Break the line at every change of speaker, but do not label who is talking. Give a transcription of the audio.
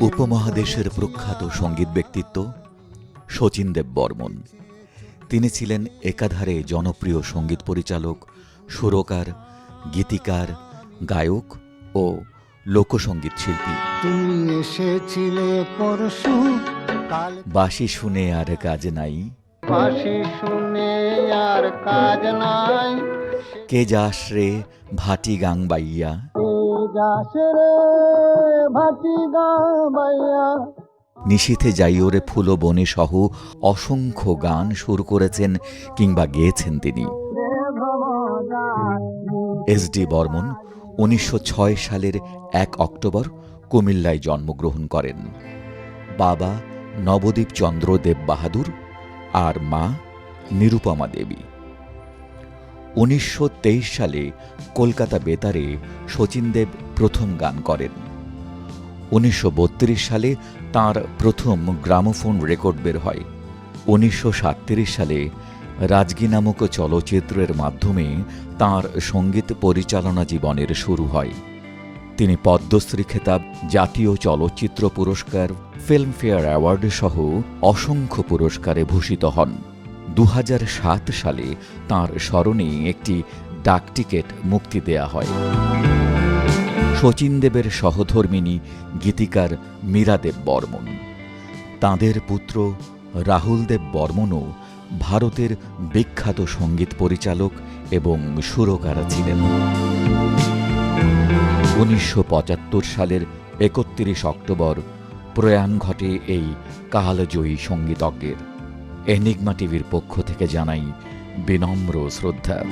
উপমহাদেশের প্রখ্যাত সংগীত ব্যক্তিত্ব শচীন দেব বর্মন। তিনি ছিলেন একাধারে জনপ্রিয় সংগীত পরিচালক সুরকার গীতিকার গায়ক ও লোকসঙ্গীত শিল্পী।
তুমি এসেছিলে পরশু
বাঁশি শুনে আর কাজ নাই।
শুনে আর কাজ নাই।
কে যাস রে ভাটি গাং বাইয়া? নিশীথে ফুলো বনে সহ অসংখ্য গান সুর করেছেন কিংবা গেয়েছেন তিনি। এস ডি বর্মন, উনিশশো ছয় সালের এক অক্টোবর কুমিল্লায় জন্মগ্রহণ করেন। বাবা নবদ্বীপ চন্দ্র দেব বাহাদুর আর মা নিরুপমা দেবী। উনিশশো তেইশ সালে কলকাতা বেতারে শচীন দেব প্রথম গান করেন। উনিশশো বত্রিশ সালে তার প্রথম গ্রামোফোন রেকর্ড বের হয়। উনিশশো সালে রাজগী নামক চলচ্চিত্রের মাধ্যমে তার সংগীত পরিচালনা জীবনের শুরু হয়। তিনি পদ্মশ্রী খেতাব, জাতীয় চলচ্চিত্র পুরস্কার, ফিল্মফেয়ার অ্যাওয়ার্ড সহ অসংখ্য পুরস্কারে ভূষিত হন। দু হাজার সাত সালে তাঁর স্মরণে একটি ডাকটিকেট মুক্তি দেয়া হয়। শচীন দেবের সহধর্মিনী গীতিকার মীরা দেব বর্মন। তাঁদের পুত্র রাহুল দেব বর্মনও ভারতের বিখ্যাত সংগীত পরিচালক এবং সুরকারা ছিলেন। উনিশশো পঁচাত্তর সালের একত্রিশ অক্টোবর প্রয়াণ ঘটে এই কালজয়ী সঙ্গীতজ্ঞের। এনিগমা টিভির পক্ষ থেকে জানাই বিনম্র শ্রদ্ধা।